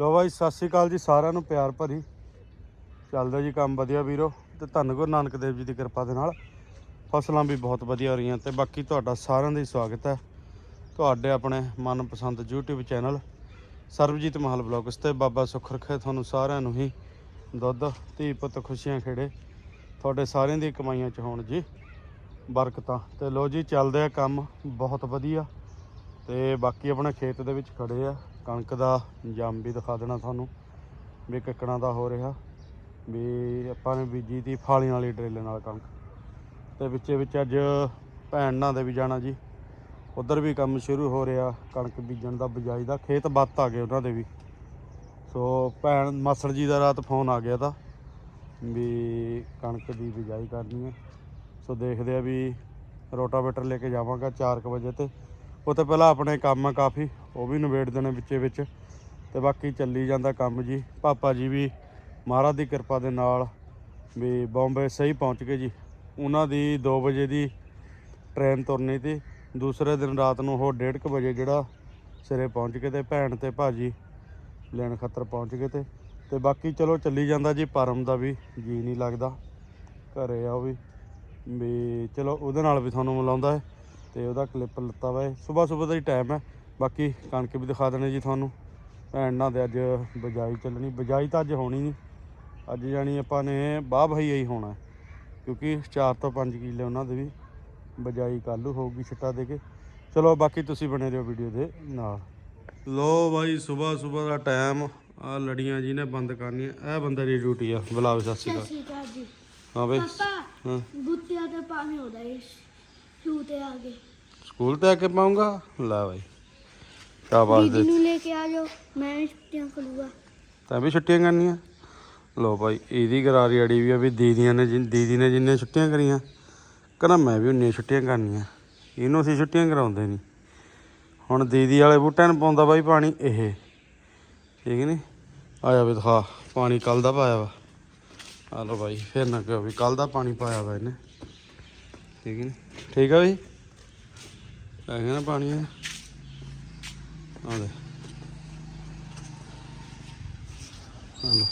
ਲੋ ਬਾਈ, ਸਤਿ ਸ਼੍ਰੀ ਅਕਾਲ ਜੀ ਸਾਰਿਆਂ ਨੂੰ, ਪਿਆਰ ਭਰੀ। ਚੱਲਦਾ ਜੀ ਕੰਮ ਵਧੀਆ ਵੀਰੋ, ਤੇ ਧੰਨ ਗੁਰੂ ਨਾਨਕ ਦੇਵ ਜੀ ਦੀ ਕਿਰਪਾ ਦੇ ਨਾਲ। ਫਸਲਾਂ ਵੀ ਬਹੁਤ ਵਧੀਆ ਹੋ ਰਹੀਆਂ ਤੇ ਬਾਕੀ ਤੁਹਾਡਾ ਸਾਰਿਆਂ ਦਾ ਹੀ ਸਵਾਗਤ ਹੈ। ਤੁਹਾਡੇ ਆਪਣੇ ਮਨਪਸੰਦ YouTube ਚੈਨਲ, ਸਰਬਜੀਤ ਮਹਲ ਬਲੌਗਸ ਤੇ ਬਾਬਾ ਸੁੱਖ ਰੱਖੇ ਤੁਹਾਨੂੰ ਸਾਰਿਆਂ ਨੂੰ ਹੀ। ਦੁੱਧ, ਧੀ ਪੁੱਤ ਖੁਸ਼ੀਆਂ ਖੇੜੇ, ਤੁਹਾਡੇ ਸਾਰਿਆਂ ਦੀ ਕਮਾਈਆਂ ਚ ਹੋਣ ਜੀ ਬਰਕਤਾਂ। ਤੇ ਲੋ ਜੀ, ਚੱਲਦੇ ਆ ਕੰਮ, ਬਹੁਤ ਵਧੀਆ। ਤੇ ਬਾਕੀ ਆਪਣੇ ਖੇਤ ਦੇ ਵਿੱਚ ਖੜੇ ਆ। ਕਣਕ ਦਾ ਜੰਮ ਵੀ ਦਿਖਾ ਦੇਣਾ ਤੁਹਾਨੂੰ, ਵੀ ਕਿੱਕਣਾ ਦਾ ਹੋ ਰਿਹਾ, ਵੀ ਆਪਾਂ ਨੇ ਬੀਜੀ ਤੀ ਫਾਲੀਆਂ ਵਾਲੀ ਡਰੇਲੇ ਨਾਲ ਕਣਕ। ਤੇ ਵਿੱਚੇ ਵਿੱਚ ਅੱਜ ਭੈਣ ਨਾਲ ਦੇ ਵੀ ਜਾਣਾ ਜੀ। ਉਧਰ ਵੀ ਕੰਮ ਸ਼ੁਰੂ ਹੋ ਰਿਹਾ, ਕਣਕ ਬੀਜਣ ਦਾ ਬਿਜਾਈ ਦਾ, ਖੇਤ ਬੱਤ ਆ ਗਏ ਉਹਨਾਂ ਦੇ ਵੀ। ਸੋ ਭੈਣ ਮਾਸੜ ਜੀ ਦਾ ਰਾਤ ਫੋਨ ਆ ਗਿਆ ਤਾਂ, ਵੀ ਕਣਕ ਦੀ ਬਿਜਾਈ ਕਰਨੀ ਹੈ। ਸੋ ਦੇਖਦੇ ਆ ਵੀ ਰੋਟਾਵੇਟਰ ਲੈ ਕੇ ਜਾਵਾਂਗਾ 4:00 ਵਜੇ ਤੇ। ਉਹ ਤਾਂ ਪਹਿਲਾਂ ਆਪਣੇ ਕੰਮ ਆ ਕਾਫੀ, ਉਹ ਵੀ ਨਿਬੇੜ ਦੇਣੇ ਵਿੱਚੇ ਵਿੱਚ। ਤੇ ਬਾਕੀ ਚੱਲੀ ਜਾਂਦਾ ਕੰਮ ਜੀ। ਪਾਪਾ ਜੀ ਵੀ ਮਹਾਰਾਜ ਦੀ ਕਿਰਪਾ ਦੇ ਨਾਲ ਵੀ ਬੰਬੇ ਸਹੀ ਪਹੁੰਚ ਗਏ ਜੀ। ਉਹਨਾਂ ਦੀ 2 ਵਜੇ ਦੀ ਟ੍ਰੇਨ ਤੁਰਨੀ ਤੀ ਦੂਸਰੇ ਦਿਨ ਰਾਤ ਨੂੰ ਉਹ 1:30 ਵਜੇ ਜਿਹੜਾ ਸਿਰੇ ਪਹੁੰਚ ਗਏ ਤੇ ਭੈਣ ਤੇ ਭਾਜੀ ਲੈਣ ਖੱਤਰ ਪਹੁੰਚ ਗਏ ਤੇ। ਤੇ ਬਾਕੀ ਚਲੋ ਚੱਲੀ ਜਾਂਦਾ ਜੀ, ਪਰਮ ਦਾ ਵੀ ਜੀ ਨਹੀਂ ਲੱਗਦਾ। ਘਰੇ ਆ ਉਹ ਵੀ। ਵੀ ਚਲੋ ਉਹਦੇ ਨਾਲ ਵੀ ਤੁਹਾਨੂੰ ਮਿਲਾਉਂਦਾ। ਹੈ ਤੇ ਉਹਦਾ ਕਲਿੱਪ ਲੱਤਾ ਵਾ ਸਵੇਰ ਸਵੇਰ ਦਾ ਹੀ ਟਾਈਮ ਹੈ। ਬਾਕੀ ਕਣਕ ਵੀ ਦਿਖਾ ਦੇਣੇ ਜੀ ਤੁਹਾਨੂੰ। ਭੈਣ ਨਾਲ ਦੇ ਅੱਜ ਬਜਾਈ ਚੱਲਣੀ। ਬਜਾਈ ਤਾਂ ਅੱਜ ਹੋਣੀ ਨਹੀਂ। ਅੱਜ ਜਾਣੀ ਆਪਾਂ ਨੇ ਬਾਹ ਭਈਆ ਹੀ ਹੋਣਾ। ਕਿਉਂਕਿ 4 ਤੋਂ 5 ਕਿੱਲੇ ਉਹਨਾਂ ਦੇ ਵੀ ਬਜਾਈ ਕੱਲ੍ਹ ਹੋਊਗੀ ਛਿੱਟਾ ਦੇ ਕੇ। ਚਲੋ ਬਾਕੀ ਤੁਸੀਂ ਬਣੇ ਰਹੋ ਵੀਡੀਓ ਦੇ ਨਾਲ। ਲੋ ਬਾਈ ਸਵੇਰ ਸਵੇਰ ਦਾ ਟਾਈਮ ਆ ਲੜੀਆਂ ਜੀ ਨੇ ਬੰਦ ਕਰਨੀਆਂ। ਇਹ ਬੰਦੇ ਦੀ ਡਿਊਟੀ ਆ। ਬੁਲਾਓ ਸਤਿ ਸ਼੍ਰੀ ਅਕਾਲ। ਹਾਂ ਬਈ। ਪਾਪਾ ਹਾਂ। ਬੁੱਤਿਆਂ ਤੇ ਪਾਣੀ ਹੁੰਦਾ ਹੈ ਸ਼ੂ ਤੇ ਆ ਗਏ। ਸਕੂਲ ਤੇ ਆ ਕੇ ਪਾਉਂਗਾ? ਲੈ ਬਾਈ। ਸ਼ਾਬਾਸ਼ ਦੀਦੀ ਦੇ। ਨੂੰ ਲੈ ਕੇ ਆ ਜਾਓ ਮੈਂ ਵੀ ਛੁੱਟੀਆਂ ਕਰੂੰਗਾ। ਤੈਂ ਵੀ ਛੁੱਟੀਆਂ ਕਰਨੀਆਂ? ਲੋ ਭਾਈ ਇਹਦੀ ਗਰਾਰੀ ਅੜੀ ਵੀ ਆ ਵੀ ਦੀਦੀਆਂ ਨੇ ਜਿਨ ਦੀਦੀ ਨੇ ਜਿੰਨੀਆਂ ਛੁੱਟੀਆਂ ਕਰੀਆਂ। ਕਹਿੰਦਾ ਮੈਂ ਵੀ ਉਨੀਆਂ ਛੁੱਟੀਆਂ ਕਰਨੀਆਂ। ਇਹਨੂੰ ਅਸੀਂ ਛੁੱਟੀਆਂ ਕਰਾਉਂਦੇ ਨਹੀਂ। ਹੁਣ ਦੀਦੀ ਵਾਲੇ ਬੂਟਿਆਂ ਨੂੰ ਪਾਉਂਦਾ ਬਾਈ ਪਾਣੀ ਇਹ। ਠੀਕ ਨਹੀਂ? ਆ ਜਾ ਵੀ ਦਿਖਾ ਪਾਣੀ ਕੱਲ ਦਾ ਪਾਇਆ ਵਾ। ਆ ਲੋ ਬਾਈ ਫਿਰ ਨਾ ਕਹੋ ਵੀ ਕੱਲ ਦਾ ਪਾਣੀ ਪਾਇਆ ਵਾ ਇਹਨੇ। ਠੀਕ ਨਹੀਂ? ਠੀਕ ਆ ਬਈ? ਆ ਗਿਆ ਨਾ ਪਾਣੀ ਆ ਦੇ। ਆ ਲੋ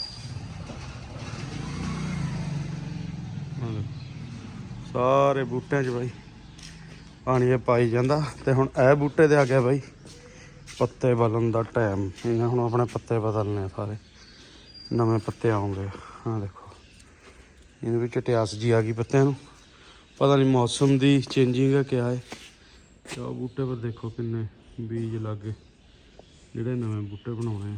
ਸਾਰੇ ਬੂਟਿਆਂ 'ਚ ਬਾਈ ਪਾਣੀ ਇਹ ਪਾਈ ਜਾਂਦਾ ਤੇ ਹੁਣ ਇਹ ਬੂਟੇ ਤੇ ਆ ਗਿਆ ਬਾਈ ਪੱਤੇ ਬਦਲਣ ਦਾ ਟਾਈਮ। ਇਹਨਾਂ ਹੁਣ ਆਪਣੇ ਪੱਤੇ ਬਦਲਨੇ ਸਾਰੇ। ਨਵੇਂ ਪੱਤੇ ਆਉਂਗੇ ਹਾਂ ਦੇਖੋ। ਇਹਦੇ ਵਿੱਚ ਟਿਆਸ ਜੀ ਆ ਗਈ ਪੱਤਿਆਂ ਨੂੰ। ਪਤਾ ਨਹੀਂ ਮੌਸਮ ਦੀ ਚੇਂਜਿੰਗ ਹੈ ਕਿਆ ਹੈ ਤੇ ਬੂਟੇ ਪਰ ਦੇਖੋ ਕਿੰਨੇ ਬੀਜ ਲੱਗੇ। ਜਿਹੜੇ ਨਵੇਂ ਬੂਟੇ ਬਣਾਉਣੇ ਆ।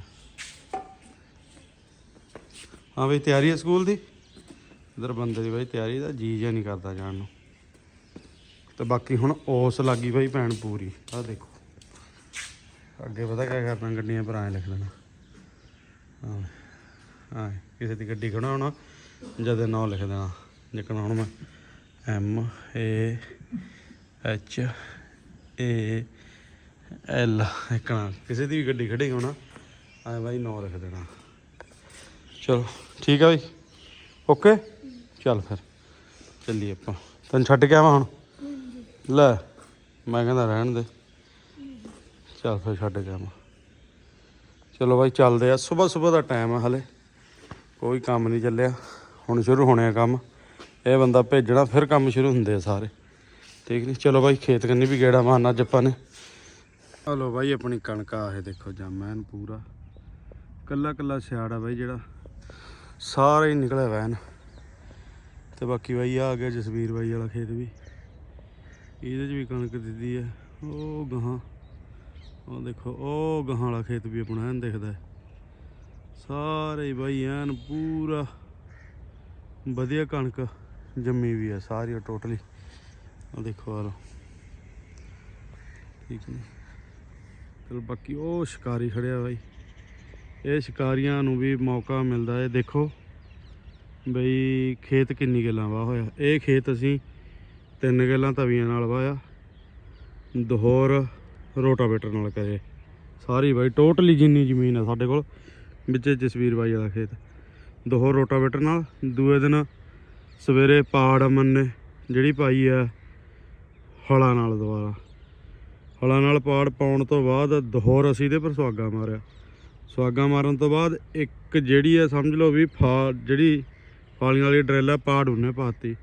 ਹਾਂ ਬਈ, ਤਿਆਰੀ ਹੈ ਸਕੂਲ ਦੀ? ਇਧਰ ਬੰਦੇ ਦੀ ਬਾਈ ਤਿਆਰੀ ਦਾ ਜੀ ਜਿਹਾ ਨਹੀਂ ਕਰਦਾ ਜਾਣ ਨੂੰ। ਤੇ ਬਾਕੀ ਹੁਣ ਉਸ ਲੱਗੀ ਬਾਈ ਭੈਣ ਪੂਰੀ। ਆਹ ਦੇਖੋ। ਅੱਗੇ ਪਤਾ ਕਿਆ ਕਰਨਾ, ਗੱਡੀਆਂ ਪਰ ਐਂ ਲਿਖ ਦੇਣਾ ਹਾਂ ਹਾਂ, ਕਿਸੇ ਦੀ ਗੱਡੀ ਖੜਾਉਣਾ ਜਦੇ ਨਾਂ ਲਿਖ ਦੇਣਾ। ਜਿੱਕਣਾ ਹੁਣ ਮੈਂ। M A H A L ਇਕਣਾ ਕਿਸੇ ਦੀ ਵੀ ਗੱਡੀ ਖੜੀ ਹੋਣਾ ਐ ਬਾਈ ਨਾਂ ਲਿਖ ਦੇਣਾ। ਚਲੋ ਠੀਕ ਆ ਬਈ? ਓਕੇ? ਚੱਲ ਫਿਰ ਚੱਲੀਏ ਆਪਾਂ। ਤੈਨੂੰ ਛੱਡ ਕੇ ਆਵਾਂ ਹੁਣ? ਲੈ ਮੈਂ ਕਹਿੰਦਾ ਰਹਿਣ ਦੇ। ਚੱਲ ਫਿਰ ਛੱਡ ਕੇ ਆਵਾਂ। ਚਲੋ ਬਾਈ ਚੱਲਦੇ ਆ। ਸਵੇਰ ਸਵੇਰ ਦਾ ਟਾਈਮ ਆ ਹਲੇ। ਕੋਈ ਕੰਮ ਨਹੀਂ ਚੱਲਿਆ। ਹੁਣ ਸ਼ੁਰੂ ਹੋਣੇ ਆ ਕੰਮ। ਇਹ ਬੰਦਾ ਭੇਜਣਾ, ਫਿਰ ਕੰਮ ਸ਼ੁਰੂ ਹੁੰਦੇ ਆ ਸਾਰੇ। ਠੀਕ ਨਹੀਂ ਚਲੋ ਬਾਈ, ਖੇਤ ਕੰਨੀ ਵੀ ਗੇੜਾ ਮਾਰਨਾ ਅੱਜ ਆਪਾਂ ਨੇ। ਹਲੋ ਬਾਈ, ਆਪਣੀ ਕਣਕ ਆ, ਇਹ ਦੇਖੋ ਜੰਮੈਨ ਪੂਰਾ। ਕੱਲਾ ਕੱਲਾ ਸਿਆੜ ਆ ਬਾਈ ਜਿਹੜਾ। ਸਾਰਾ ਹੀ ਨਿਕਲਿਆ ਵੈਨ। ਤੇ ਬਾਕੀ ਬਾਈ ਆ ਗਿਆ ਜਸਵੀਰ ਬਾਈ ਵਾਲਾ ਖੇਤ ਵੀ। ਇਹਦੇ 'ਚ ਵੀ ਕਣਕ ਦਿੱਦੀ ਹੈ ਉਹ ਗਾਹਾਂ। ਉਹ ਦੇਖੋ, ਉਹ ਗਾਹਾਂ ਵਾਲਾ ਖੇਤ ਵੀ ਆਪਣਾ ਐਨ ਦਿਖਦਾ ਸਾਰੇ ਬਾਈ ਐਨ ਪੂਰਾ। ਵਧੀਆ ਕਣਕ। ਜੰਮੀ ਵੀ ਹੈ ਸਾਰੀ ਟੋਟਲੀ। ਉਹ ਦੇਖੋ ਆ ਲਓ। ਠੀਕ ਨੇ ਚਲ ਬਾਕੀ ਉਹ ਸ਼ਿਕਾਰੀ ਖੜਿਆ ਬਾਈ। ਇਹ ਸ਼ਿਕਾਰੀਆਂ ਨੂੰ ਵੀ ਮੌਕਾ ਮਿਲਦਾ ਹੈ। ਦੇਖੋ ਬਈ ਖੇਤ ਕਿੰਨੀ ਗੱਲਾਂ ਵਾਹ ਹੋਇਆ। ਇਹ ਖੇਤ ਅਸੀਂ ਤਿੰਨ ਗੱਲਾਂ ਤਵੀਆਂ ਨਾਲ ਵਾਇਆ। ਦਹੋਰ ਰੋਟਾਵੇਟਰ ਨਾਲ ਕਰੇ। ਸਾਰੀ ਬਾਈ ਟੋਟਲੀ ਜਿੰਨੀ ਜ਼ਮੀਨ ਹੈ ਸਾਡੇ ਕੋਲ, ਵਿੱਚ ਜਸਵੀਰ ਬਾਈ ਵਾਲਾ ਖੇਤ। ਦੋਹਰ ਰੋਟਾਵੇਟਰ ਨਾਲ, ਦੂਏ ਦਿਨ ਸਵੇਰੇ ਪਾੜ ਅਮਨ ਨੇ ਜਿਹੜੀ ਪਾਈ ਆ, ਹਲਾਂ ਨਾਲ ਦੁਬਾਰਾ। ਹਲਾਂ ਨਾਲ ਪਾੜ ਪਾਉਣ ਤੋਂ ਬਾਅਦ ਦੋਹਰ ਅਸੀਂ ਇਹਦੇ ਪਰ ਸੁਹਾਗਾ ਮਾਰਿਆ। ਸੁਆਗਾ ਮਾਰਨ ਤੋਂ ਬਾਅਦ ਇੱਕ ਜਿਹੜੀ ਆ, ਸਮਝ ਲਓ ਵੀ ਫਾ, ਜਿਹੜੀ ਫਾਲੀਆਂ ਵਾਲੀ ਡਰਿੱਲ ਆ, ਪਾੜ ਉਹਨੇ ਪਾਤੀ,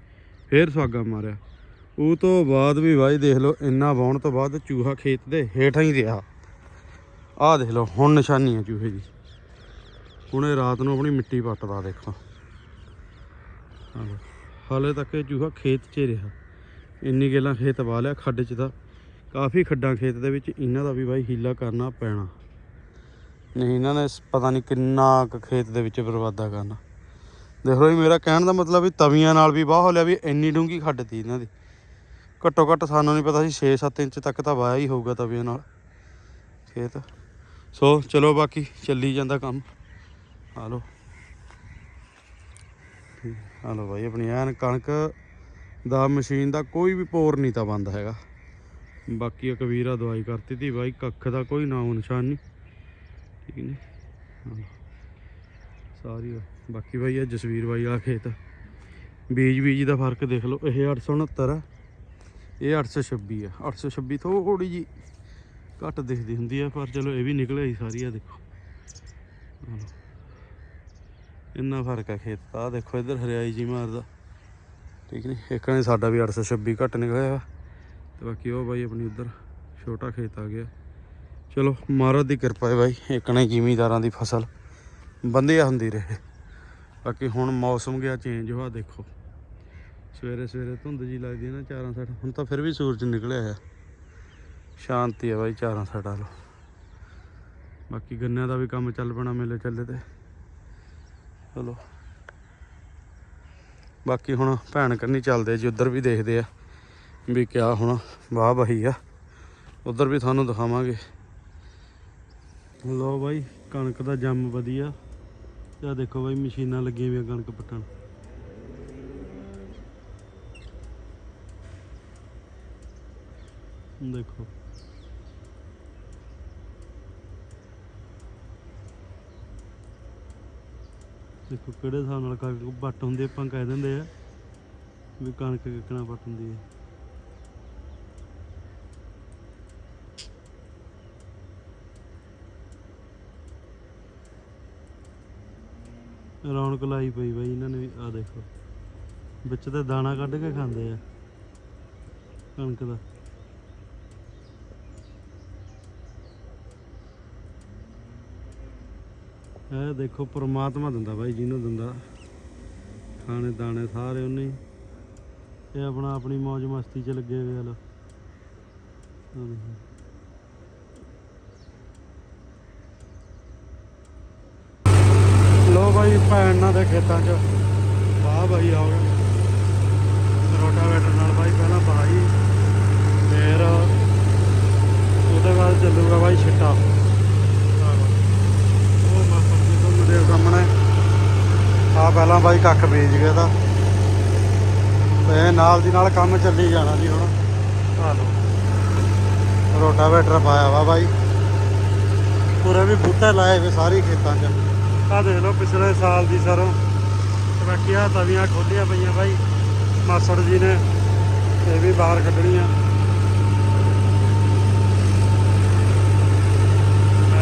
ਫੇਰ ਸੁਆਗਾ ਮਾਰਿਆ। ਉਹ ਤੋਂ ਬਾਅਦ ਵੀ ਬਾਈ ਦੇਖ ਲਓ, ਇੰਨਾ ਵਾਉਣ ਤੋਂ ਬਾਅਦ ਚੂਹਾ ਖੇਤ ਦੇ ਹੇਠਾਂ ਹੀ ਰਿਹਾ। ਆਹ ਦੇਖ ਲਓ, ਹੁਣ ਨਿਸ਼ਾਨੀ ਆ ਚੂਹੇ ਦੀ। ਹੁਣ ਇਹ ਰਾਤ ਨੂੰ ਆਪਣੀ ਮਿੱਟੀ ਪੱਟਦਾ ਦੇਖੋ। ਆਹ ਹਾਲੇ ਤੱਕ ਇਹ ਚੂਹਾ ਖੇਤ 'ਚ ਰਿਹਾ। ਇੰਨੀ ਗੱਲਾਂ ਖੇਤ ਵਾ ਲਿਆ ਖੱਡ 'ਚ ਤਾਂ ਕਾਫੀ ਖੱਡਾਂ ਖੇਤ ਦੇ ਵਿੱਚ, ਇਹਨਾਂ ਦਾ ਵੀ ਬਾਈ ਹੀਲਾ ਕਰਨਾ ਪੈਣਾ। ਨਹੀਂ, ਇਹਨਾਂ ਨੇ ਪਤਾ ਨਹੀਂ ਕਿੰਨਾ ਕੁ ਖੇਤ ਦੇ ਵਿੱਚ ਬਰਬਾਦਾ ਕਰਨਾ। ਦੇਖ ਲਓ ਜੀ, ਮੇਰਾ ਕਹਿਣ ਦਾ ਮਤਲਬ ਵੀ ਤਵੀਆਂ ਨਾਲ ਵੀ ਵਾਹ ਹੋ ਲਿਆ ਵੀ ਇੰਨੀ ਡੂੰਗੀ ਖੱਡ ਤੀ ਇਹਨਾਂ ਦੀ। ਘੱਟੋ ਘੱਟ ਸਾਨੂੰ ਨਹੀਂ ਪਤਾ ਸੀ 6-7 ਇੰਚ ਤੱਕ ਤਾਂ ਵਾਇਆ ਹੀ ਹੋਊਗਾ ਤਵੀਆਂ ਨਾਲ ਖੇਤ। ਸੋ, ਚਲੋ ਬਾਕੀ ਚੱਲੀ ਜਾਂਦਾ ਕੰਮ। ਆ ਲਓ। ਆ ਲਓ ਬਾਈ, ਆਪਣੀ ਐਨ ਕਣਕ ਦਾ ਮਸ਼ੀਨ ਦਾ ਕੋਈ ਵੀ ਪੋਰ ਨਹੀਂ ਤਾਂ ਬੰਦ ਹੈਗਾ। ਬਾਕੀ ਆ ਕਬੀਰਾ ਦਵਾਈ ਕਰਤੀ ਤੀ ਬਾਈ, ਕੱਖ ਦਾ ਕੋਈ ਨਾਮ ਨਿਸ਼ਾਨ ਨਹੀਂ ਠੀਕ ਨੇ? ਸਾਰੀ ਆ। ਬਾਕੀ ਬਾਈ ਆ ਜਸਵੀਰ ਬਾਈ ਆ ਖੇਤ। ਬੀਜ ਬੀਜ ਦਾ ਫ਼ਰਕ ਦੇਖ ਲਓ, ਇਹ 869 ਆ। ਇਹ 826 ਆ। 826 ਥੋੜੀ ਜੀ ਘੱਟ ਦਿਖਦੀ ਹੁੰਦੀ ਆ, ਪਰ ਚਲੋ ਇਹ ਵੀ ਨਿਕਲਿਆ ਹੀ ਸਾਰੀ ਆ, ਦੇਖੋ। ਇੰਨਾ ਫ਼ਰਕ ਆ ਖੇਤ ਦਾ। ਆਹ ਦੇਖੋ ਇੱਧਰ ਹਰਿਆਈ ਜੀ ਮਾਰਦਾ। ਠੀਕ ਨਹੀਂ ਇੱਕ ਨੇ ਸਾਡਾ ਵੀ 826 ਘੱਟ ਨਿਕਲਿਆ ਵਾ। ਤੇ ਬਾਕੀ ਉਹ ਬਾਈ ਆਪਣੀ ਉੱਧਰ ਛੋਟਾ ਖੇਤ ਆ ਗਿਆ। ਚਲੋ, ਮਹਾਰਾਜ ਦੀ ਕਿਰਪਾ ਹੈ ਬਾਈ। ਇੱਕ ਨੇ ਜ਼ਿਮੀਦਾਰਾਂ ਦੀ ਫਸਲ ਬੰਦਿਆ ਹੁੰਦੀ ਰਹੇ। ਬਾਕੀ ਹੁਣ ਮੌਸਮ ਗਿਆ ਚੇਂਜ ਹੋਆ ਦੇਖੋ। ਸਵੇਰੇ ਸਵੇਰੇ ਧੁੰਦ ਜੀ ਲੱਗਦੀ ਹੈ ਨਾ ਚਾਰਾਂ ਸਾਈਡ। ਹੁਣ ਤਾਂ ਫਿਰ ਵੀ ਸੂਰਜ ਨਿਕਲਿਆ ਆ ਸ਼ਾਂਤੀ ਹੈ ਬਾਈ ਚਾਰਾਂ ਸਾਈਡਾਂ ਲੋ ਬਾਕੀ ਗੰਨਿਆਂ ਦਾ ਵੀ ਕੰਮ ਚੱਲ ਪੈਣਾ ਮੇਲੇ ਚੱਲੇ ਤੇ। ਚਲੋ। ਬਾਕੀ ਹੁਣ ਭੈਣ ਕੰਨੀ ਚੱਲਦੇ ਜੀ, ਉਧਰ ਵੀ ਦੇਖਦੇ ਆ ਵੀ ਕਿਆ ਹੁਣ ਵਾਹ ਬਹੀ ਆ। ਉਧਰ ਵੀ ਤੁਹਾਨੂੰ ਦਿਖਾਵਾਂਗੇ। ਲੋ ਬਾਈ, ਕਣਕ ਦਾ ਜੰਮ ਵਧੀਆ। ਤੇ ਦੇਖੋ ਬਾਈ, ਮਸ਼ੀਨਾਂ ਲੱਗੀਆਂ ਹੋਈਆਂ ਕਣਕ ਪੱਟਣ। ਦੇਖੋ। ਦੇਖੋ ਕਿਹੜੇ ਹਿਸਾਬ ਨਾਲ ਕਣਕ ਵੱਟ ਹੁੰਦੀ ਆਪਾਂ ਕਹਿ ਦਿੰਦੇ ਆ ਵੀ ਕਣਕ ਕਿੱਕਣਾ ਵੱਟ ਹੁੰਦੀ ਹੈ ਰੌਣਕ ਲਾਈ ਪਈ ਬਾਈ ਇਹਨਾਂ ਨੇ ਆ ਦੇਖੋ, ਵਿੱਚ ਤਾਂ ਦਾਣਾ ਕੱਢ ਕੇ ਖਾਂਦੇ ਆ ਕਣਕ ਦਾ। ਇਹ ਦੇਖੋ ਪ੍ਰਮਾਤਮਾ ਦਿੰਦਾ ਬਾਈ ਜਿਹਨੂੰ ਦਿੰਦਾ। ਖਾਣੇ ਦਾਣੇ ਸਾਰੇ ਉਹਨੇ ਇਹ ਆਪਣਾ ਆਪਣੀ ਮौज ਮਸਤੀ 'ਚ ਲੱਗੇ ਹੋਏ ਆ ਲੋ ਬਾਈ ਭੈਣ ਨਾਲ ਦੇ ਖੇਤਾਂ 'ਚ। ਵਾਹ ਬਾਈ, ਆਓ। ਗਿਆ ਰੋਟਾਵੇਟਰ ਨਾਲ ਬਾਈ ਪਹਿਲਾਂ ਬਾਈ ਫਿਰ ਉਹਦੇ ਬਾਅਦ ਚੱਲੂਗਾ ਬਾਈ ਛਿੱਟਾ ਉਹ ਮੇਰੇ ਸਾਹਮਣੇ। ਆ ਪਹਿਲਾਂ ਬਾਈ ਕੱਖ ਬੀਜ ਗਿਆ ਤਾਂ। ਤੇ ਨਾਲ ਦੀ ਨਾਲ ਕੰਮ ਚੱਲੀ ਜਾਣਾ ਜੀ ਹੁਣ। ਆ ਲੋ ਰੋਟਾਵੇਟਰ ਪਾਇਆ ਵਾ ਬਾਈ। ਪੂਰੇ ਵੀ ਬੂਟੇ ਲਾਏ ਵੇ ਸਾਰੀ ਖੇਤਾਂ 'ਚ। ਆ ਦੇਖ ਲਓ ਪਿਛਲੇ ਸਾਲ ਦੀ ਸਰੋਂ। ਤੇ ਬਾਕੀ ਆ ਤਵੀਆਂ ਖੋਲੀਆਂ ਪਈਆਂ ਬਾਈ। ਮਾਸੜ ਜੀ ਨੇ ਇਹ ਵੀ ਬਾਹਰ ਕੱਢਣੀਆਂ।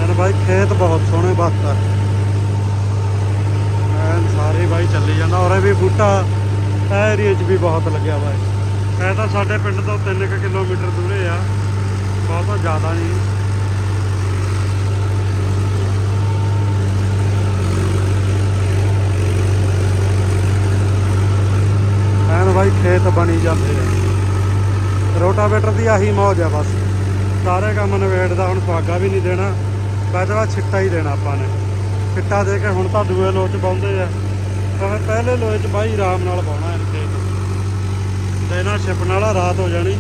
ਐਨ ਬਾਈ ਖੇਤ ਬਹੁਤ ਸੋਹਣੇ ਬਾਤਾਂ ਐਨ ਸਾਰੇ ਬਾਈ ਚੱਲੀ ਜਾਂਦਾ, ਔਰ ਇਹ ਵੀ ਬੂਟਾ ਇਹ ਏਰੀਏ 'ਚ ਵੀ ਬਹੁਤ ਲੱਗਿਆ ਵਾ ਇਹ। ਤਾਂ ਸਾਡੇ ਪਿੰਡ ਤੋਂ 3 ਕਿਲੋਮੀਟਰ ਦੂਰੇ ਆ, ਬਹੁਤ ਜ਼ਿਆਦਾ ਨਹੀਂ। ਐਨ ਬਾਈ ਖੇਤ ਬਣੀ ਜਾਂਦੇ ਆ। ਰੋਟਾਵੇਟਰ ਦੀ ਆਹੀ ਮੌਜ ਆ ਬਸ। ਸਾਰੇ ਕੰਮ ਨਵੇੜਦਾ ਹੁਣ ਸੁਆਗਾ ਵੀ ਨਹੀਂ ਦੇਣਾ ਬਾਅਦ ਬਾਅਦ ਛਿੱਟਾ ਹੀ ਦੇਣਾ ਆਪਾਂ ਨੇ। ਛਿੱਟਾ ਦੇ ਕੇ ਹੁਣ ਤਾਂ ਦੂਏ ਲੋਚ ਚ ਪਾਉਂਦੇ ਆ। ਪਰ ਪਹਿਲੇ ਲੋਚ ਚ ਬਾਈ ਆਰਾਮ ਨਾਲ ਪਾਉਣਾ ਇਹਨੂੰ ਖੇਤ ਦੇਣਾ ਛਿਪਣ ਵਾਲਾ ਰਾਤ ਹੋ ਜਾਣੀ।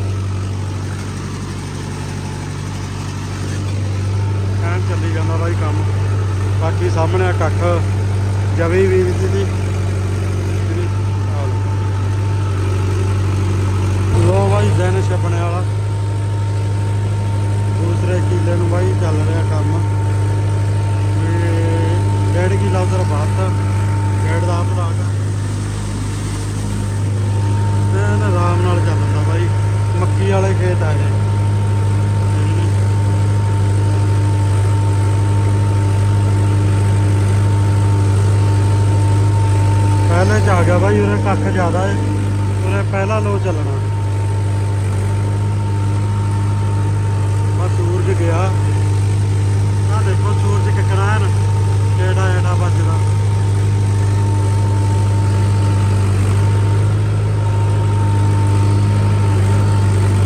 ਐਨ ਚੱਲੀ ਜਾਂਦਾ ਬਾਈ ਕੰਮ। ਬਾਕੀ ਸਾਹਮਣੇ ਆ ਕੱਖ ਜਵੀ ਵੀ ਵੀ ਦੀ ਲੋ ਬਾਈ ਦਿਨ ਛਪਣੇ ਵਾਲਾ। ਦੂਸਰੇ ਕੀਲੇ ਨੂੰ ਬਾਈ ਚੱਲ ਰਿਹਾ ਕੰਮ। ਡੈਡ ਕੀ ਲਾਉ ਜ਼ਰਾ ਬਾਤ ਤਾਂ, ਡੈਡ ਦਾ ਆਪ ਲਾ ਕੇ ਨਾ ਆਰਾਮ ਨਾਲ ਚੱਲਦਾ ਬਾਈ, ਮੱਕੀ ਵਾਲੇ ਖੇਤ ਆ ਗਏ ਪਹਿਲੇ ਚ ਆ ਗਿਆ ਬਾਈ ਉਹਨੇ ਕੱਖ ਜ਼ਿਆਦਾ ਹੈ ਉਹਨੇ ਪਹਿਲਾ ਲੋ ਚੱਲਣਾ। ਬਸ ਸੂਰਜ ਗਿਆ। ਆ ਦੇਖੋ ਸੂਰਜ ਕਿਕਣਾ ਹੈ ਨਾ। ਕਿਹੜਾ ਐਡਾ ਵੱਜਦਾ?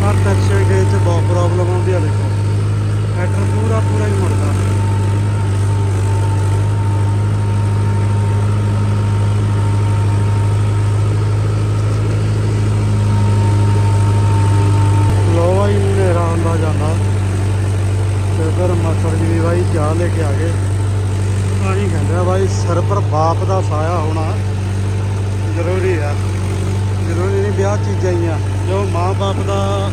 ਹਰ ਤਰਸੇ ਗਏ ਤੇ ਬਹੁਤ ਪ੍ਰੋਬਲਮ ਆਉਂਦੀ ਆ ਦੇਖੋ। ਟਰੈਕਟਰ ਪੂਰਾ ਪੂਰਾ ਹੀ ਮੁੜਦਾ। ਲੋ ਬਾਈ, ਹਨੇਰਾ ਹੁੰਦਾ ਜਾਂਦਾ। ਤੇ ਫਿਰ ਮਾਸੜ ਜੀ ਵੀ ਬਾਈ ਚਾਹ ਲੈ ਕੇ ਆ ਗਏ। ਤਾਂ ਹੀ ਕਹਿੰਦੇ ਆ ਬਾਈ, ਸਿਰ ਪਰ ਬਾਪ ਦਾ ਸਾਇਆ ਹੋਣਾ ਜ਼ਰੂਰੀ ਆ। ਜ਼ਰੂਰੀ ਨਹੀਂ ਵਿਆਹ ਚੀਜ਼ਾਂ ਹੀ ਆ। ਜੋ ਮਾਂ ਬਾਪ ਦਾ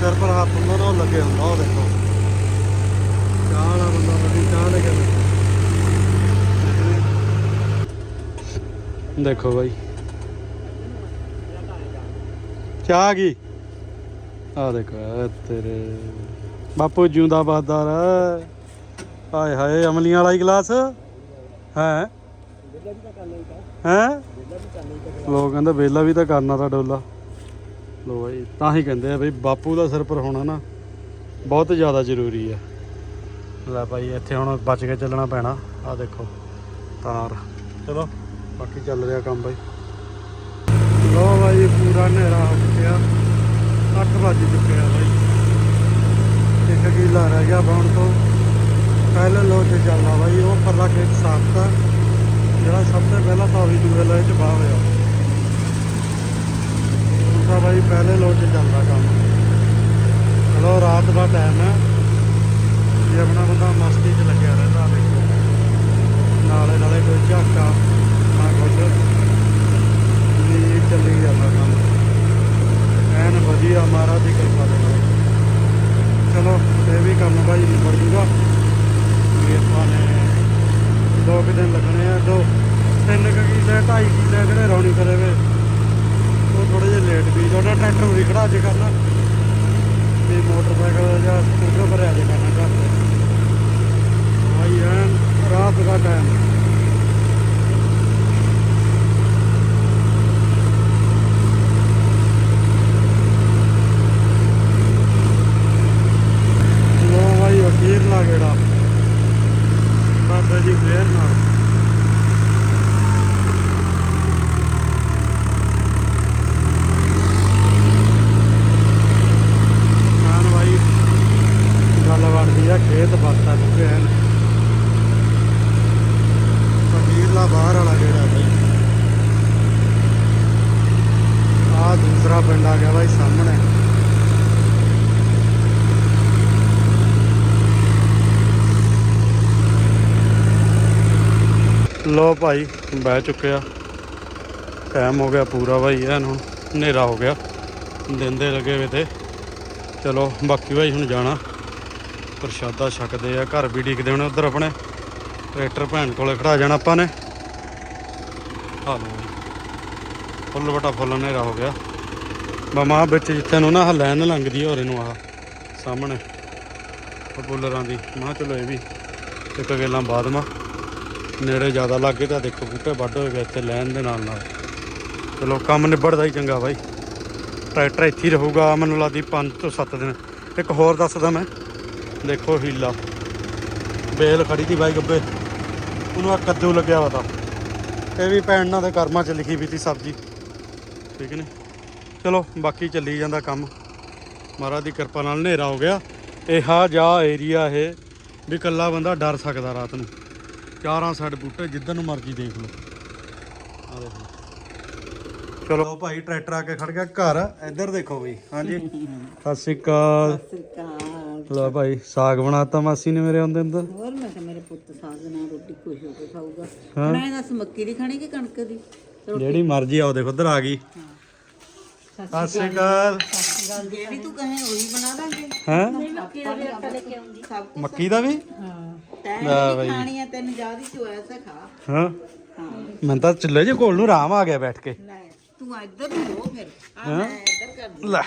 ਸਿਰ ਪਰ ਹੱਥ ਹੁੰਦਾ ਨਾ, ਉਹ ਲੱਗੇ ਹੁੰਦਾ, ਉਹ ਦੇਖੋ। ਚਾਹ ਵਾਲਾ ਬੰਦਾ ਵੱਡੀ ਚਾਹ ਲੈ ਕੇ ਦੇਖੋ ਬਾਈ। ਚਾਹ ਗਈ ਆ ਦੇਖੋ ਤੇਰੇ ਬਾਪੂ ਜਿਉਂਦਾ ਬਾਦਾਰ ਹਾਏ ਹਾਏ, ਅਮਲੀਆਂ ਵਾਲਾ ਹੀ ਗਲਾਸ? ਹੈ? ਹੈ? ਲੋਕ ਕਹਿੰਦੇ ਵੇਲਾ ਵੀ ਤਾਂ ਕਰਨਾ ਤਾਂ ਡੋਲਾ। ਲੋ ਬਾਈ, ਤਾਂ ਹੀ ਕਹਿੰਦੇ ਆ ਬਈ, ਬਾਪੂ ਦਾ ਸਿਰ ਪਰ ਹੋਣਾ ਨਾ ਬਹੁਤ ਜ਼ਿਆਦਾ ਜ਼ਰੂਰੀ ਆ। ਲੈ ਭਾਈ ਇੱਥੇ ਹੁਣ ਬਚ ਕੇ ਚੱਲਣਾ ਪੈਣਾ। ਆ ਦੇਖੋ, ਤਾਰ। ਚਲੋ, ਬਾਕੀ ਚੱਲ ਰਿਹਾ ਕੰਮ ਬਾਈ। ਲੋ ਬਾਈ, ਪੂਰਾ ਹਨੇਰਾ ਹੋ ਚੁੱਕਿਆ। 8 ਵੱਜ ਚੁੱਕੇ ਬਾਈ। ਇੱਕ ਕਿਲਾ ਰਹਿ ਗਿਆ ਬਾਉਣ ਤੋਂ। ਪਹਿਲੇ ਲੋ ਤੇ ਚੱਲਦਾ ਬਾਈ ਉਹ ਪਰਲਾ ਖੇਤ ਸਾਫ਼ ਤਾ ਜਿਹੜਾ ਸਭ ਤੋਂ ਪਹਿਲਾਂ ਤਾਂ ਉਹੀ ਦੂਏ ਲੋਏ ਚ ਬਾਹ ਹੋਇਆ। ਦੂਸਰਾ ਬਾਈ ਪਹਿਲੇ ਲੋ ਚ ਚੱਲਦਾ ਕੰਮ। ਚਲੋ ਰਾਤ ਦਾ ਟਾਈਮ ਹੈ। ਜੇ ਆਪਣਾ ਬੰਦਾ ਮਸਤੀ 'ਚ ਲੱਗਿਆ ਰਹਿੰਦਾ, ਦੇਖੋ। ਨਾਲੇ ਨਾਲੇ ਕੋਈ ਝਾਕਾ ਨਾ ਕੁਝ ਨਹੀਂ ਚੱਲੀ ਜਾਂਦਾ ਕੰਮ। ਐਨ ਵਧੀਆ ਮਹਾਰਾਜ ਦੀ ਕਿਰਪਾ ਦੇ ਨਾਲ। ਚਲੋ, ਇਹ ਵੀ ਕੰਮ ਭਾਈ ਨਿਬੜ ਜੂਗਾ। ਵੀ ਆਪਾਂ ਦੋ ਕੁ ਦਿਨ ਲੱਗਣੇ ਆ ਦੋ ਤਿੰਨ ਕੁ ਕਿੱਲੇ ਢਾਈ ਕਿੱਲੇ ਕਿਹੜੇ ਰੌਣੀ ਕਰੇ ਵੇ ਉਹ ਥੋੜੇ ਜਿਹੇ ਲੇਟ ਵੀ ਤੁਹਾਡਾ ਟਰੈਕਟਰ ਵੀ ਖੜਾ ਅੱਜ ਕਰਨਾ ਤੇ ਮੋਟਰਸਾਈਕਲ ਜਾਂ ਸਕੂਟਰ ਭਰਿਆ ਅੱਜ ਕਰਨਾ ਘਰ ਤੇ ਭਾਈ ਐਨ ਰਾਤ ਦਾ ਟਾਈਮ ਲੋ ਭਾਈ ਅਖੀਰ ਲਾ ਗੇੜਾ ਬਾਬਾ ਜੀ ਫੇਰ ਨਾਲ ਖਾਨ ਭਾਈ ਗੱਲ ਬਣਦੀ ਆ ਖੇਤ ਬਾਤਾਂ ਚੁੱਕੇ ਹਨ ਅਖੀਰਲਾ ਬਾਹਰ ਵਾਲਾ ਗੇੜਾ ਭਾਈ ਆ ਦੂਸਰਾ ਪਿੰਡ ਆ ਗਿਆ ਬਾਈ ਸਾਹਮਣੇ। ਲੋ ਭਾਈ, ਬਹਿ ਚੁੱਕਿਆ ਟਾਈਮ ਹੋ ਗਿਆ ਪੂਰਾ ਭਾਈ ਐਨ ਹੁਣ ਹਨੇਰਾ ਹੋ ਗਿਆ। ਦਿਨ ਦੇ ਲੱਗੇ ਵੇ ਤੇ। ਚਲੋ, ਬਾਕੀ ਭਾਈ ਹੁਣ ਜਾਣਾ। ਪ੍ਰਸ਼ਾਦਾ ਛਕਦੇ ਆ, ਘਰ ਵੀ ਡੀਕਦੇ ਹੋਣੇ ਉਧਰ ਆਪਣੇ। ਟਰੈਕਟਰ ਭੈਣ ਕੋਲੇ ਖੜਾ ਜਾਣਾ ਆਪਾਂ ਨੇ। ਆ ਫੁੱਲ ਬਟਾ ਫੁੱਲ ਹਨੇਰਾ ਹੋ ਗਿਆ। ਮਮਾ ਵਿੱਚ ਜਿੱਥੇ ਨੂੰ ਨਾ ਆਹ ਲਾਈਨ ਲੰਘਦੀ ਹੋਰੇ ਨੂੰ ਆਹ ਸਾਹਮਣੇ। ਪਪੂਲਰਾਂ ਦੀ। ਮਾਂ ਚਲੋ ਇਹ ਵੀ ਇੱਕ ਗੇਲਾਂ ਬਾਅਦ ਮਾ। ਨੇੜੇ ਜ਼ਿਆਦਾ ਲੱਗੇ ਤਾਂ ਦੇਖੋ ਬੂਟੇ ਵੱਢ ਹੋਏ ਗਏ ਇੱਥੇ ਲੈਣ ਦੇ ਨਾਲ ਨਾਲ। ਚਲੋ ਕੰਮ ਨਿਬੜਦਾ ਹੀ ਚੰਗਾ ਬਾਈ। ਟਰੈਕਟਰ ਇੱਥੇ ਹੀ ਰਹੂਗਾ, ਮੈਨੂੰ ਲੱਗਦੀ 5 ਤੋਂ 7 ਦਿਨ। ਇੱਕ ਹੋਰ ਦੱਸਦਾ ਮੈਂ। ਦੇਖੋ ਹੀਲਾ। ਬੇਲ ਖੜੀ ਦੀ ਬਾਈ ਗੱਬੇ। ਉਹਨੂੰ ਆ ਕੱਦੂ ਲੱਗਿਆ ਵਾ ਤਾਂ। ਇਹ ਵੀ ਭੈਣ ਨਾਲ ਦੇ ਕਰਮਾਂ 'ਚ ਲਿਖੀ ਵੀ ਤੀ ਸਬਜ਼ੀ। ਠੀਕ ਨੇ? ਚਲੋ, ਬਾਕੀ ਚੱਲੀ ਜਾਂਦਾ ਕੰਮ। ਮਹਾਰਾਜ ਦੀ ਕਿਰਪਾ ਨਾਲ ਹਨੇਰਾ ਹੋ ਗਿਆ। ਇਹ ਆ ਜਾ ਏਰੀਆ ਇਹ, ਵੀ ਇਕੱਲਾ ਬੰਦਾ ਡਰ ਸਕਦਾ ਰਾਤ ਨੂੰ। ਚਾਰਾਂ ਸਾਈਡ ਬੂਟੇ ਜਿੱਧਰ ਨੂੰ ਮਰਜ਼ੀ ਦੇਖ ਲਓ। ਆ ਦੇਖੋ। ਚਲੋ ਭਾਈ, ਟਰੈਕਟਰ ਆ ਕੇ ਖੜ ਗਿਆ ਘਰ। ਇੱਧਰ ਦੇਖੋ ਬਈ। ਹਾਂਜੀ। ਸਤਿ ਸ਼੍ਰੀ ਅਕਾਲ। ਸਰਕਾਰ ਲੋ ਭਾਈ ਸਾਗ ਬਣਾਤਾ ਮਾਸੀ ਨੇ ਮੇਰੇ ਆਉਂਦੇ ਅੰਦਰ ਹੋਰ ਮੈਂ ਕਿਹਾ ਮੇਰੇ ਪੁੱਤ ਸਾਗ ਨਾਲ ਰੋਟੀ ਖੁਸ਼ ਹੋ ਕੇ ਖਾਊਗਾ। ਹਾਂ। ਮੈਂ ਦੱਸ ਮੱਕੀ ਦੀ ਖਾਣੀ ਕਿ ਕਣਕ ਦੀ? ਜਿਹੜੀ ਮਰਜ਼ੀ ਆਓ ਦੇਖੋ ਉਧਰ ਆ ਗਈ। ਸਤਿ ਸ਼੍ਰੀ ਅਕਾਲ। ਜਿਹੜੀ ਤੂੰ ਕਹੇ ਉਹੀ ਬਣਾ ਦਾਂਗੇ। ਹੈ? ਮੱਕੀ ਦਾ ਵੀ ਆਟਾ ਲੈ ਕੇ ਆਉਂਗੀ। ਸਭ ਕੁਛ ਮੱਕੀ ਦਾ ਵੀ? ਹਾਂ। ਤੈਂ ਲੈ ਜਿਹੜੀ ਬਈ। ਖਾਣੀ ਆ ਤੈਨੂੰ ਯਾਦ ਹੀ ਚੋਇਆ ਸਾ ਖਾ। ਹਾਂ। ਹਾਂ। ਮੈਂ ਤਾਂ ਚੁੱਲ੍ਹੇ ਜੇ ਕੋਲ ਨੂੰ ਆਰਾਮ ਆ ਗਿਆ ਬੈਠ ਕੇ। ਲੈ ਤੂੰ ਇੱਧਰ ਨੂੰ ਹੋ ਫਿਰ। ਆ ਮੈਂ ਇੱਧਰ ਕਰ ਦੂੰ ਲੈ।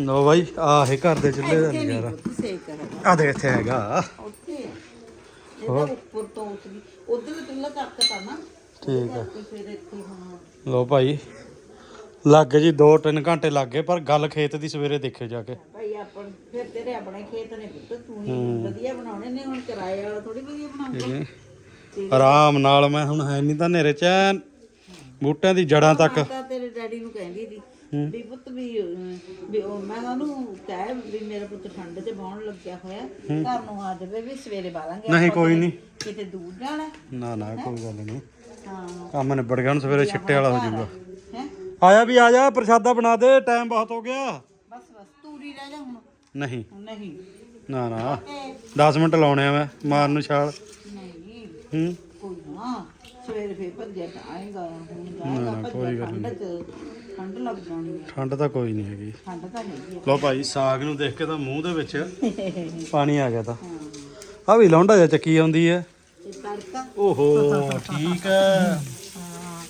ਲੋ ਭਾਈ ਆਹ ਇਹ ਘਰ ਦੇ ਚੁੱਲ੍ਹੇ ਦਾ ਨਜ਼ਾਰਾ। ਸੇਕ ਆ ਦੇ ਇੱਥੇ ਹੈਗਾ। ਉੱਥੇ ਇਹਦਾ ਉੱਪਰ ਤੋਂ ਉਤਰੀ। ਉਧਰ ਵੀ ਤੁੱਲਾ ਚੱਕ ਤਾ ਨਾ। ਠੀਕ ਹੈ ਤੇ ਫਿਰ ਇੱਥੇ ਹੁਣ ਲੋ ਭਾਈ ਲੱਗ ਗਏ ਜੀ 2-3 ਘੰਟੇ ਲੱਗ ਗਏ ਪਰ ਗੱਲ ਖੇਤ ਦੀ ਸਵੇਰੇ ਦੇਖਿਓ ਜਾ ਕੇ। ਭਾਈ ਆਪਣ ਫਿਰ ਤੇਰੇ ਆਪਣੇ ਖੇਤ ਨੇ ਪੁੱਤ। ਤੂੰ ਹੀ ਵਧੀਆ ਬਣਾਉਣੇ ਨੇ ਹੁਣ ਕਿਰਾਏ ਵਾਲਾ ਥੋੜੀ ਵਧੀਆ ਬਣਾਉਂਦੇ। ਠੀਕ ਹੈ ਆਰਾਮ ਨਾਲ ਮੈਂ ਹੁਣ ਹੈ ਨਹੀਂ ਤਾਂ ਨੇਰੇ ਚੈਨ ਬੂਟਿਆਂ ਦੀ ਜੜਾਂ ਤੱਕ। ਤਾਂ ਤੇਰੇ ਡੈਡੀ ਨੂੰ ਕਹਿੰਦੀ ਸੀ। ਵੀ ਪੁੱਤ ਵੀ ਵੀ ਉਹ ਮੈਂ ਉਹਨੂੰ ਕਹਿ ਵੀ ਮੇਰਾ ਪੁੱਤ ਠੰਡ ਤੇ ਬਾਉਣ ਲੱਗਿਆ ਹੋਇਆ ਘਰ ਨੂੰ ਆ ਜਾਵੇ ਵੀ ਸਵੇਰੇ ਬਾਲਾਂਗੇ ਨਹੀਂ ਕੋਈ ਨਹੀਂ। ਕਿਤੇ ਦੂਰ ਜਾਣਾ। ਨਾ ਨਾ ਕੋਈ ਗੱਲ ਨਹੀਂ। ਹਾਂ। ਕੰਮ ਨਿਬੜ ਗਿਆ ਹੁਣ ਸਵੇਰੇ ਛਿੱਟੇ ਵਾਲਾ ਹੋ ਜਾਊਗਾ। ਹੈ? ਆਇਆ ਵੀ ਆ ਜਾ ਪ੍ਰਸ਼ਾਦਾ ਬਣਾ ਦੇ ਟਾਈਮ ਬਹੁਤ ਹੋ ਗਿਆ। ਬਸ ਬਸ ਤੂਰੀ ਰਹਿ ਜਾ ਹੁਣ। ਨਹੀਂ। ਨਹੀਂ। ਨਾ ਨਾ। ਤੇ 10 ਮਿੰਟ ਲਾਉਣੇ ਆ ਮੈਂ ਮਾਰਨ ਨੂੰ ਛਾਲ। ਨਹੀਂ। ਹੂੰ? ਕੋਈ ਨਾ ਸਵੇਰੇ ਫੇਰ ਭੱਜਿਆ ਤਾਂ ਆਏਗਾ ਹੁਣ ਜਾਏਗਾ ਠੰਡ ਚ। ਠੰਡ ਲੱਗ ਜਾਣੀ ਹੈ। ਠੰਡ ਤਾਂ ਕੋਈ ਨਹੀਂ ਹੈਗੀ। ਠੰਡ ਤਾਂ ਹੈਗੀ ਹੈ ਲੋ ਭਾਈ ਸਾਗ ਨੂੰ ਦੇਖ ਕੇ ਤਾਂ ਮੂੰਹ ਦੇ ਵਿੱਚ ਪਾਣੀ ਆ ਗਿਆ ਤਾਂ। ਆ ਵੀ ਲੌਂਡਾ ਜਿਹਾ ਚੱਕੀ ਆਉਂਦੀ ਹੈ। ਤੜਕਾ। ਓਹੋ ਠੀਕ ਹੈ। ਹਾਂ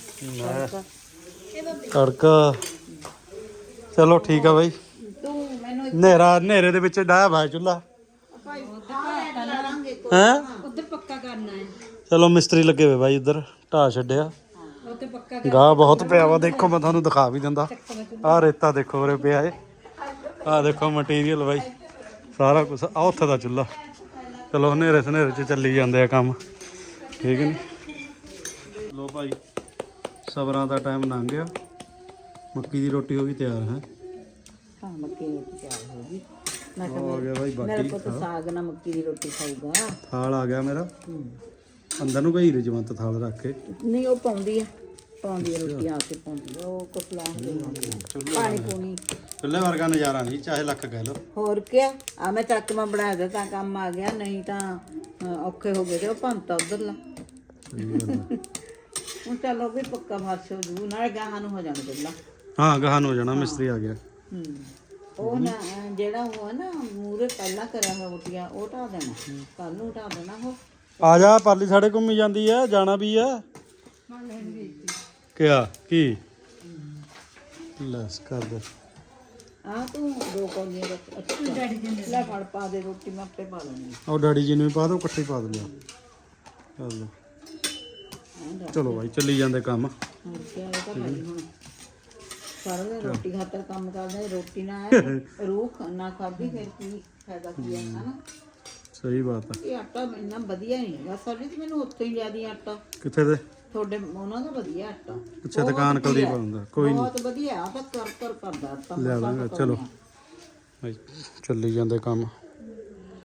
ਤੜਕਾ। ਤੜਕਾ ਚਲੋ ਠੀਕ ਆ ਬਾਈ। ਤੂੰ ਮੈਨੂੰ ਹਨੇਰਾ ਹਨੇਰੇ ਦੇ ਵਿੱਚ ਡਾਇਆ ਭਾਈ ਚੁੱਲਾ ਭਾਈ ਉੱਧਰ ਕਰਾਂਗੇ ਹੈ? ਉੱਧਰ ਪੱਕਾ ਕਰਨਾ ਹੈ। ਚਲੋ ਮਿਸਤਰੀ ਲੱਗੇ ਹੋਏ ਬਾਈ ਇੱਧਰ ਢਾ ਛੱਡਿਆ। ਪੱਕਾ ਗਾਹ ਬਹੁਤ ਪਿਆ ਵਾ ਦੇਖੋ ਮੈਂ ਤੁਹਾਨੂੰ ਦਿਖਾ ਵੀ ਦਿੰਦਾ। ਆਹ ਰੇਤਾ ਦੇਖੋ ਉਰੇ ਪਿਆ ਏ। ਆਹ ਦੇਖੋ ਮਟੀਰੀਅਲ ਬਾਈ। ਸਾਰਾ ਕੁਝ ਆ ਉੱਥੇ ਦਾ ਚੁੱਲਾ ਚਲੋ ਹਨੇਰੇ ਹਨੇਰੇ ਚ ਚੱਲੀ ਜਾਂਦੇ ਆ ਕੰਮ। ਠੀਕ ਨਹੀਂ ਲੋ ਭਾਈ ਸਬਰਾਂ ਦਾ ਟਾਈਮ ਲੰਘ ਗਿਆ। ਮੱਕੀ ਦੀ ਰੋਟੀ ਹੋ ਗਈ ਤਿਆਰ ਹੈ। ਹਾਂ ਮੱਕੀ ਦੀ ਰੋਟੀ ਤਿਆਰ ਹੋ ਗਈ। ਮੈਂ ਕਿਹਾ ਹੋ ਗਿਆ ਬਾਈ ਮੇਰਾ ਬਾਟੀ ਪੁੱਤ ਸਾਗ ਨਾਲ ਮੱਕੀ ਦੀ ਰੋਟੀ ਖਾਊਗਾ ਥਾਲ ਆ ਗਿਆ ਮੇਰਾ। ਅੰਦਰ ਨੂੰ ਗਈ ਰਜਵੰਤ ਥਾਲ ਰੱਖ ਕੇ। ਨਹੀਂ ਉਹ ਪਾਉਂਦੀ ਆ। ਪਾਉਂਦੀ ਆ ਰੋਟੀ ਆ ਕੇ ਪਾਉਂਦੀ ਆ ਉਹ ਕੁਛ ਲਾ ਕੇ ਪਾਉਂਦੀ ਆ। ਪਾਣੀ ਪੂਣੀ। ਚੁੱਲ੍ਹੇ ਵਰਗਾ ਨਜ਼ਾਰਾ ਨਹੀਂ ਚਾਹੇ ਲੱਖ ਕਹਿ ਲਓ। ਹੋਰ ਕਿਆ? ਆ ਮੈਂ ਚੱਕ ਮੈਂ ਬਣਾ ਦਿੱਤਾ ਤਾਂ ਕੰਮ ਆ ਗਿਆ ਨਹੀਂ ਤਾਂ ਅ, ਔਖੇ ਹੋ ਗਏ ਤੇ ਉਹ ਭੰਤਾ ਉਧਰਲਾ। ਹੁਣ ਚਲੋ ਵੀ ਪੱਕਾ ਫਰਸ਼ ਹੋ ਜੂ ਨਾਲੇ ਗਾਹਾਂ ਨੂੰ ਹੋ ਜਾਣਾ ਪਹਿਲਾਂ ਹਾਂ ਗਾਹਾਂ ਨੂੰ ਹੋ ਜਾਣਾ ਮਿਸਤਰੀ ਆ ਗਿਆ। ਹੂੰ। ਉਹ ਨਾ ਅ, ਜਿਹੜਾ ਉਹ ਹੈ ਨਾ ਮੂਰੇ ਪਹਿਲਾਂ ਕਰਿਆ ਹੋਇਆ ਰੋਟੀਆਂ ਉਹ ਢਾ ਦੇਣਾ। ਕੱਲ ਨੂੰ ਢਾ ਦੇਣਾ ਉਹ। ਆ ਜਾ ਪਾਲੀ ਸਾਡੇ ਘੁੰਮੀ ਜਾਂਦੀ ਆ ਜਾਣਾ ਵੀ ਆ। ਕਿਆ? ਕੀ? ਲੈਸ ਕਰ ਦੇ। ਆ ਤੂੰ ਦੋ ਕੌਲੀਆਂ ਰੱਖ ਅੱਛਾ। ਡੈਡੀ ਜੀ ਲੈ ਫੜ ਪਾ ਦੇ ਰੋਟੀ ਮੈਂ ਆਪੇ ਪਾ ਲੈਣੀ ਉਹ ਡੈਡੀ ਜੀ ਨੂੰ ਵੀ ਪਾ ਦਿਓ ਇਕੱਠੇ ਹੀ ਪਾ ਦਿਓ ਚਲੋ। ਚਲੋ ਭਾਈ ਚੱਲੀ ਜਾਂਦੇ ਕੰਮ। ਹੋਰ ਕੀ ਆ ਤਾਂ ਭਾਈ ਹੁਣ? ਸਾਰਾ ਦਿਨ ਰੋਟੀ ਖਾਤਰ ਕੰਮ ਕਰਦੇ ਰੋਟੀ ਨਾ ਆਏ ਰੂਹ ਨਾ ਖਾਧੀ ਫਿਰ ਕੀ ਫਾਇਦਾ ਕੀ ਹੈ ਹਨਾ? ਸਹੀ ਬਾਤ ਆ। ਇਹ ਆਟਾ ਇੰਨਾ ਵਧੀਆ ਨਹੀਂ ਹੈਗਾ ਤੇ ਮੈਨੂੰ ਉੱਥੇ ਹੀ ਲਿਆਦੀ ਆਟਾ। ਕਿੱਥੇ ਦੇ? ਤੁਹਾਡੇ ਉਹਨਾਂ ਦਾ ਵਧੀਆ ਆਟਾ। ਅੱਛਾ ਦੁਕਾਨ ਕਲਦੀ ਪਾਉਂਦਾ ਕੋਈ ਨਹੀਂ। ਬਹੁਤ ਵਧੀਆ ਆ ਤਾਂ ਕਰ ਕਰ ਕਰਦਾ ਆਟਾ ਲਿਆ ਦਾਂਗੇ ਚਲੋ। ਚੱਲੀ ਜਾਂਦੇ ਕੰਮ।